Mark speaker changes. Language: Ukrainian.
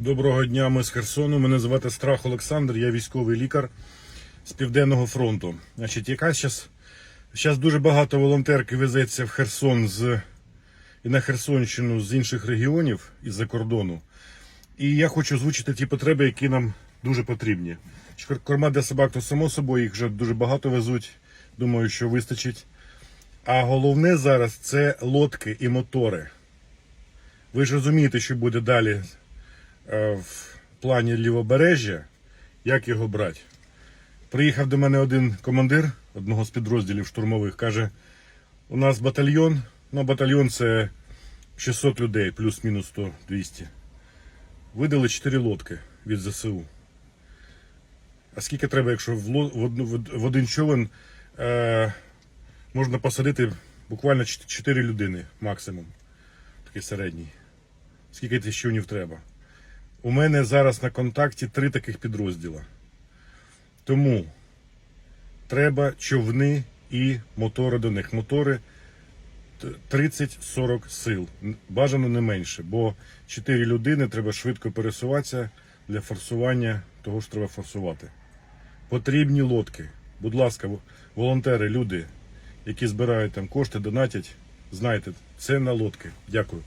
Speaker 1: Доброго дня, ми з Херсону. Мене звати Страх Олександр, я військовий лікар з Південного фронту. Значить, яка зараз, зараз дуже багато волонтерки везеться в Херсон з, і на Херсонщину з інших регіонів із-за кордону. І я хочу озвучити ті потреби, які нам дуже потрібні. Корма для собак, то само собою, їх вже дуже багато везуть. Думаю, що вистачить. А головне зараз це лодки і мотори. Ви ж розумієте, що буде далі в плані лівобережжя, як його брати. Приїхав до мене один командир одного з підрозділів штурмових, каже: у нас батальйон, ну батальйон це 600 людей, плюс-мінус 100-200. Видали 4 лодки від ЗСУ. А скільки треба, якщо в один човен е, можна посадити буквально 4 людини максимум, такий середній. Скільки тих човнів треба? У мене зараз на контакті три таких підрозділа. Тому треба човни і мотори до них. Мотори 30-40 сил. Бажано не менше, бо 4 людини треба швидко пересуватися для форсування того ж треба форсувати. Потрібні лодки. Будь ласка, волонтери, люди, які збирають там кошти, донатять, знайте, це на лодки. Дякую.